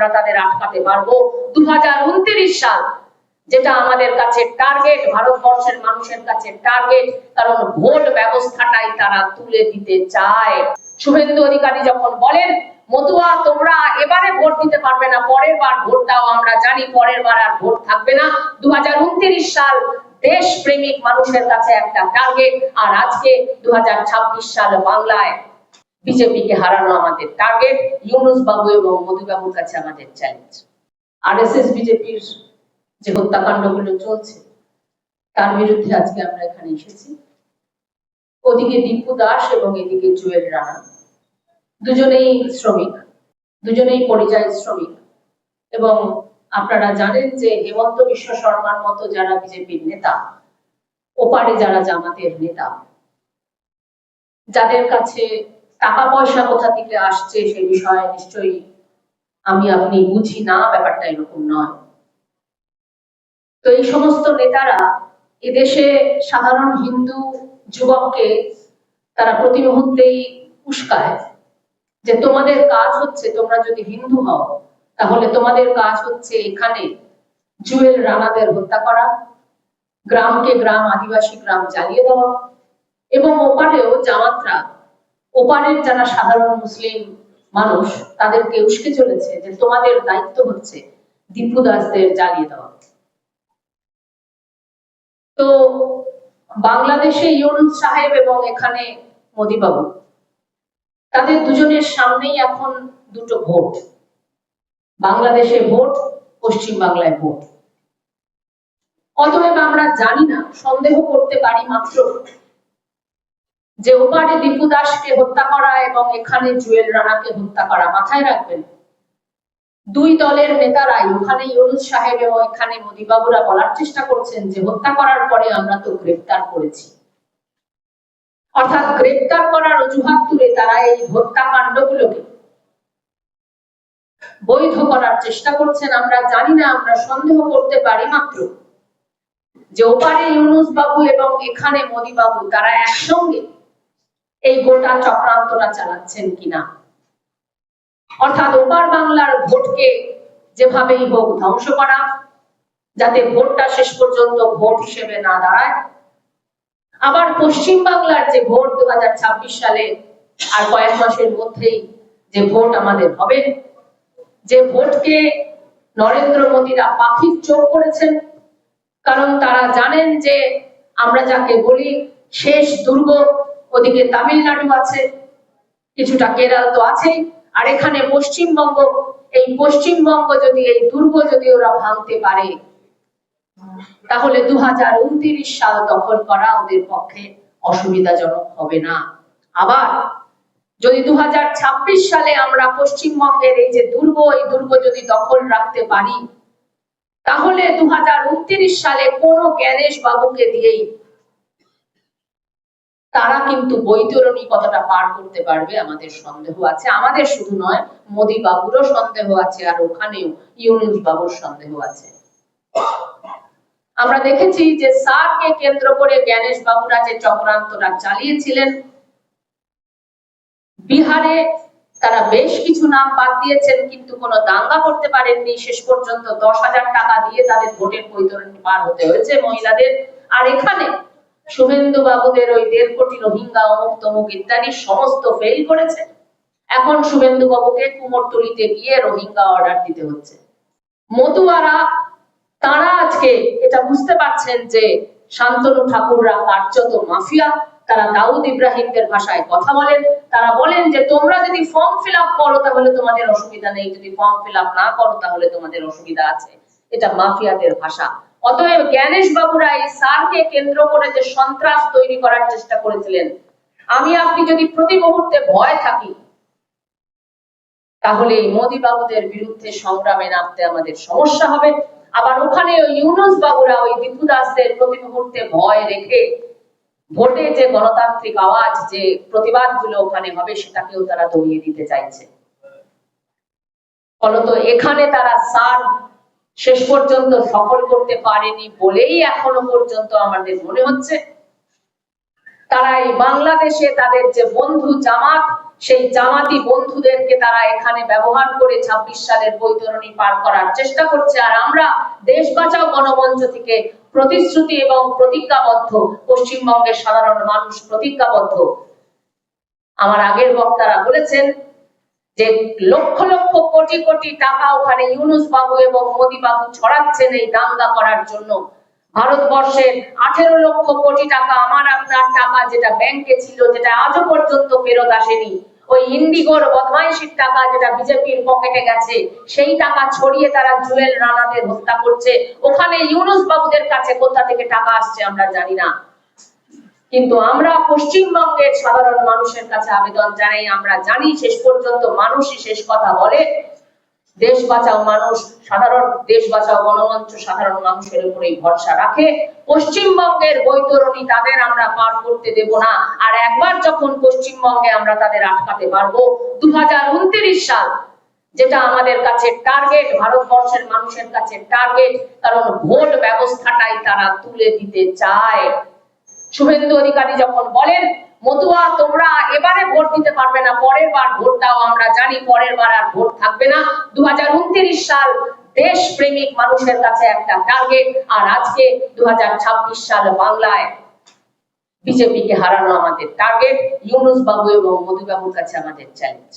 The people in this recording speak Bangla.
আমরা তাদের আটকাতে পারব। দু সাল, যেটা আমাদের কাছে টার্গেট ভারতবর্ষের মানুষের কাছে টার্গেট কারণ ভোট ব্যবস্থাটাই তারা তুলে দিতে চায়। শুভেন্দু অধিকারী যখন বলেন, মতুয়া, তোমরা এবারে ভোট দিতে পারবে না, পরের বার ভোট দাও আমরা জানি, পরের বার আর ভোট থাকবে না। দু হাজার উনত্রিশ সাল দেশ প্রেমিক মানুষের কাছে একটা টার্গেট আর আজকে দু হাজার ছাব্বিশ সাল বাংলায় বিজেপিকে হারানো আমাদের টার্গেট ইউনুস বাবু এবং মোদী বাবুর কাছে আমাদের চ্যালেঞ্জ আরএসএস বিজেপির যে হত্যাকাণ্ডগুলো চলছে, তার বিরুদ্ধে আজকে আমরা এখানে এসেছি। ওদিকে দীপু দাস এবং এদিকে জুয়েল রানা। দুজনেই শ্রমিক, দুজনেই পরিযায়ী শ্রমিক। এবং আপনারা জানেন যে হেমন্ত বিশ্ব শর্মার মতো যারা বিজেপির নেতা, ওপারে যারা জামাতের নেতা, যাদের কাছে টাকা পয়সা কোথা থেকে আসছে সে বিষয়ে নিশ্চয়ই আমি, আপনি বুঝি না, ব্যাপারটা এরকম নয়। তো এই সমস্ত নেতারা এদেশে সাধারণ হিন্দু যুবককে তারা প্রতি মুহূর্তেই উস্কায় যে তোমাদের কাজ হচ্ছে, তোমরা যদি হিন্দু হও, তাহলে তোমাদের কাজ হচ্ছে এখানে জুয়েল রানাদের হত্যা করা, গ্রামকে গ্রাম, আদিবাসী গ্রাম জ্বালিয়ে দেওয়া এবং ওপারেও জামাতরা ওপারের যারা সাধারণ মুসলিম মানুষ, তাদেরকে উস্কে চলেছে যে তোমাদের দায়িত্ব হচ্ছে দীপু দাসদের জ্বালিয়ে দেওয়া। তো বাংলাদেশে ইউনুস সাহেব এবং এখানে মোদিবাবু, তাদের দুজনের সামনেই এখন দুটো ভোট। বাংলাদেশে ভোট পশ্চিম বাংলায় ভোট। অতএব আমরা জানি না, সন্দেহ করতে পারি মাত্র যে ওপারে দীপু দাসকে হত্যা করা এবং এখানে জুয়েল রানাকে হত্যা করা মাথায় রাখবেন। দুই দলের নেতারাই ওখানে ইউনুস সাহেব এবং এখানে মোদিবাবুরা বলার চেষ্টা করছেন যে হত্যা করার পরে আমরা তো গ্রেফতার করেছি। অর্থাৎ গ্রেফতার করার অজুহাত তুলে তারা এই হত্যাকাণ্ডগুলোকে বৈধ করার চেষ্টা করছেন। আমরা জানি না, আমরা সন্দেহ করতে পারি মাত্র যে ওপারে ইউনুস বাবু এবং এখানে মোদি বাবু তারা একসঙ্গে এই গোটা চক্রান্তটা চালাচ্ছেন কিনা? অর্থাৎ ওপার বাংলার ভোটকে যেভাবেই হোক ধ্বংস করা, যাতে ভোটটা শেষ পর্যন্ত ভোট হিসেবে না দাঁড়ায়। আবার পশ্চিম বাংলার যে ভোট দু সালে আর কয়েক মাসের মধ্যেই যে ভোট আমাদের হবে, যে ভোটকে নরেন্দ্র মোদীরা পাখির চোখ করেছেন, কারণ তারা জানেন যে আমরা যাকে বলি শেষ দুর্গ ওদিকে তামিলনাড়ু আছে, কিছুটা কেরাল তো আছেই, আর এখানে পশ্চিমবঙ্গ, এই পশ্চিমবঙ্গ যদি, এই দুর্গ যদি ওরা ভাঙতে পারে, তাহলে দু সাল দখল করা ওদের পক্ষে অসুবিধাজনক হবে না। আবার যদি দু হাজার ছাব্বিশ সালে আমরা পশ্চিমবঙ্গের এই যে দুর্গ, এই দুর্গ যদি দখল রাখতে পারি, তাহলে দু সালে কোনো জ্ঞানেশ বাবুকে দিয়েই তারা কিন্তু বৈতরণী কতটা পার করতে পারবে, আমাদের সন্দেহ আছে। আমাদের শুধু নয় মোদি বাবুরও সন্দেহ আছে আর ওখানেও ইউনুস বাবুর সন্দেহ আছে। আমরা দেখেছি যে সারকে কেন্দ্র করে জ্ঞানেশ বাবুরা যে চক্রান্তরা চালিয়েছিলেন, বিহারে তারা বেশ কিছু নাম বাদ দিয়েছেন, কিন্তু কোনো দাঙ্গা করতে পারেননি। শেষ পর্যন্ত দশ হাজার টাকা দিয়ে তাদের ভোটের বৈতরণী পার হতে হয়েছে মহিলাদের। আর এখানে শুভেন্দু বাবুদের ওই দেড় কোটি রোহিঙ্গা অমুক তমুক ইত্যাদি সমস্ত ফেল করেছে। এখন শুভেন্দু বাবুকে কুমোরটুলিতে গিয়ে রোহিঙ্গা অর্ডার দিতে হচ্ছে। মতুয়ারা, তারা আজকে এটা বুঝতে পারছেন যে শান্তনু ঠাকুররা কার্যত মাফিয়া, তারা দাউদ ইব্রাহিমদের ভাষায় কথা বলেন। তারা বলেন যে, তোমরা যদি ফর্ম ফিল আপ করো, তাহলে তোমাদের অসুবিধা নেই। যদি ফর্ম ফিল আপ না করো, তাহলে তোমাদের অসুবিধা আছে। এটা মাফিয়াদের ভাষা। অতএব জ্ঞানেশ বাবুরা এই সারকে কেন্দ্র করে যে সন্ত্রাস তৈরি করার চেষ্টা করেছিলেন। আমি আপনি যদি প্রতি মুহূর্তে ভয় থাকি, তাহলে এই মোদি বাবুদের বিরুদ্ধে সংগ্রামে নামতে আমাদের সমস্যা হবে। আবার ওখানে ওই ইউনুস বাবুরা ওই দীপু দাসদের প্রতি মুহূর্তে ভয় রেখে ভোটে যে গণতান্ত্রিক আওয়াজ, যে প্রতিবাদগুলো ওখানে হবে, সেটাকেও তারা দমিয়ে দিতে চাইছে। ফলত এখানে তারা সার শেষ পর্যন্ত সফল করতে পারেনি বলেই এখনও পর্যন্ত আমাদের মনে হচ্ছে। তারা এই বাংলাদেশে তাদের যে বন্ধু জামাত, সেই জামাতি বন্ধুদেরকে তারা এখানে ব্যবহার করে ছাব্বিশ সালের বৈতরণী পার করার চেষ্টা করছে। আর আমরা দেশ বাঁচাও গণমঞ্চ থেকে প্রতিশ্রুতি এবং প্রতিজ্ঞাবদ্ধ, পশ্চিমবঙ্গের সাধারণ মানুষ প্রতিজ্ঞাবদ্ধ। আমার আগের বক্তারা বলেছেন যে লক্ষ লক্ষ কোটি কোটি টাকা ওখানে ইউনুস বাবু এবং মোদি বাবু ছড়াচ্ছেন এই দাঙ্গা করার জন্য। ভারতবর্ষের আঠেরো লক্ষ কোটি টাকা, আমার আপনার টাকা যেটা ব্যাংকে ছিল, যেটা আজও পর্যন্ত ফেরত আসেনি। ওই ইন্ডিগোর বদমাইশির টাকা যেটা বিজেপির পকেটে গেছে, সেই টাকা ছড়িয়ে তারা জুয়েল রানাদের হত্যা করছে। ওখানে ইউনুস বাবুদের কাছে কোথা থেকে টাকা আসছে আমরা জানি না। কিন্তু আমরা পশ্চিমবঙ্গের সাধারণ মানুষের কাছে আবেদন জানাই, আমরা জানি শেষ পর্যন্ত মানুষই শেষ কথা বলে। দেশ বাঁচাও মানুষ, সাধারণ দেশ বাঁচাও গণমঞ্চ সাধারণ মানুষের উপরেই ভরসা রাখে। পশ্চিমবঙ্গের বৈতরণী তাদের আমরা পার করতে দেব না। আর একবার যখন পশ্চিমবঙ্গে আমরা তাদের আটকাতে পারব, দুহাজার উনত্রিশ সাল, যেটা আমাদের কাছে টার্গেট ভারতবর্ষের মানুষের কাছে টার্গেট কারণ ভোট ব্যবস্থাটাই তারা তুলে দিতে চায়। শুভেন্দু অধিকারী যখন বলেন, মতুয়া, তোমরা এবারে ভোট দিতে পারবে না, পরের বার ভোট দাও আমরা জানি, পরের বার আর ভোট থাকবে না। দু সাল দেশ প্রেমিক মানুষের কাছে একটা টার্গেট আর আজকে দু হাজার ছাব্বিশ সাল বাংলায় বিজেপিকে হারানো আমাদের টার্গেট ইউনুস বাবু এবং মোদী বাবুর কাছে আমাদের চ্যালেঞ্জ